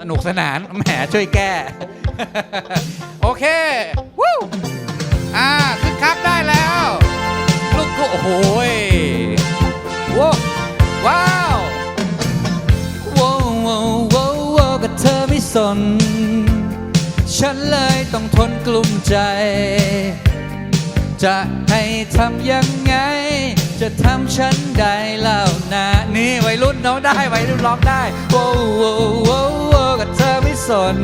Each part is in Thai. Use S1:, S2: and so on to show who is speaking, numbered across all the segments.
S1: สนุกสนานแหมช่วยแก้ โอเควู้อ่าคึกคักได้แล้วลูกกูโอ้โหยว้าวว้าวว้าวว้าวว้าวกับเธอไม่สน ฉันเลยต้องทนกลุ้มใจ จะให้ทำยังไง จะทำฉันได้เล่านะ นี่วัยรุ่นน้องได้วัยรุ่นร้องได้โว้วโว้วโว้ น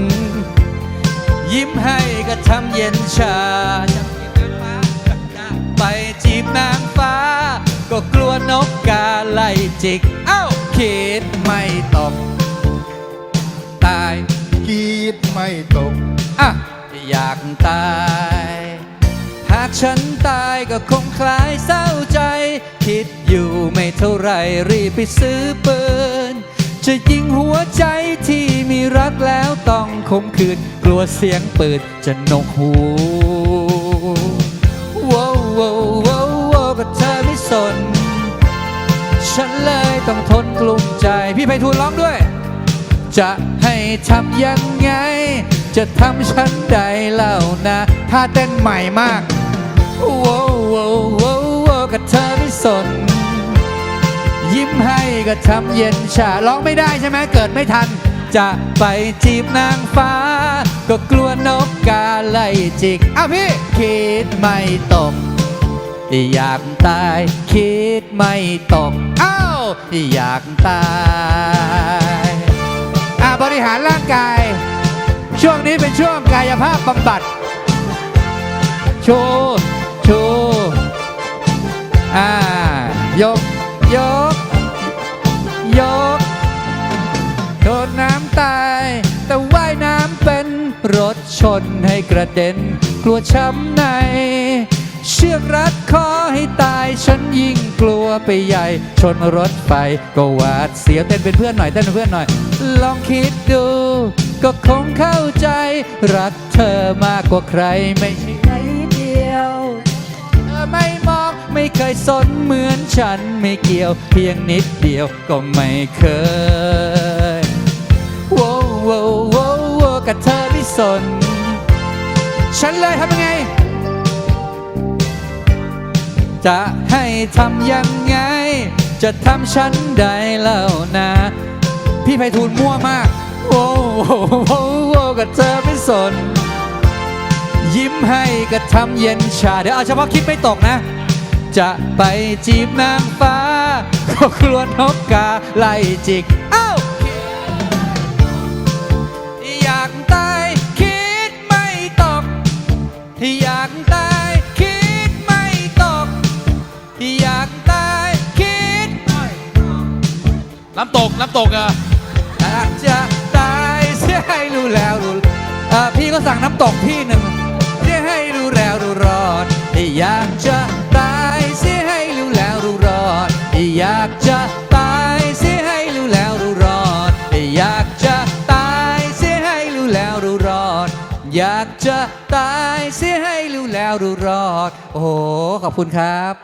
S1: ยิ้มให้ก็ทำเย็นชา ไปจีบนางฟ้า ก็กลัวนกกาไล่จิก เอ้าคิดไม่ตก ตาย
S2: คิดไม่ตก
S1: อะ อยากตาย หากฉันตายก็คงคลายเศร้าใจ คิดอยู่ไม่เท่าไหรรีบไปซื้อปืน จะยิงหัวใจที่มีรักแล้วต้องคมคืน กลัวเสียงปืนจะนกหูว้าวว้าวว้าวววก็เธอไม่สน ฉันเลยต้องทนกลุ้มใจ พี่ไพฑูรย์ร้องด้วย จะให้ทำยังไง จะทำฉันได้เล่านะท่าเต้นใหม่มากว้าวว้าวว้าวววกับเธอไม่สน ยิ้มให้ก็ทำเย็นชาร้องไม่ได้ใช่ไหมเกิดไม่ทัน จะไปจีบนางฟ้า ก็กลัวนกกาไล่จิกอ้าวพี่คิดไม่ตก อยากตายคิดไม่ตกอ้าวอยากตายอ่าบริหารร่างกาย ช่วงนี้เป็นช่วงกายภาพบำบัด โชว์ ให้กระเด็นกลัวช้ำใน เชือกรัดคอให้ตายฉันยิ่งกลัวไปใหญ่ ชนรถไฟก็หวาดเสียวเต้นเป็นเพื่อนหน่อยเต้นเป็นเพื่อนหน่อย ลองคิดดู ก็คงเข้าใจ รักเธอมากกว่าใครไม่ใช่ใครเดียวเธอไม่มองไม่เคยสนเหมือนฉันไม่เกี่ยว เพียงนิดเดียวก็ไม่เคยโว้โว้วโว้วโว้วกับเธอไม่สน ฉันเลยทำยังไง จะให้ทำยังไง จะทำฉันได้แล้วนะ พี่ไพฑูรย์มั่วมาก โอ้โหโอ้โหกับเธอไม่สน ยิ้มให้ก็ทำเย็นชา เดี๋ยวเอาเฉพาะคิดไม่ตกนะ จะไปจีบนางฟ้าก็กลัวนกกาไล่จิก ตายคิดไม่ตก อยากตายคิดไม่ตก
S3: น้ำตกน้ำตกอะ
S1: อยากจะตายเสียให้รู้แล้วรู้เอ่อพี่ก็สั่งน้ำตกที่หนึ่งเสียให้รู้แล้วรู้รอดอยากจะตายเสียให้รู้แล้วรู้รอดอยากจะตาย อยากจะตายเสียให้รู้แล้วรู้รอด โอ้โห ขอบคุณครับ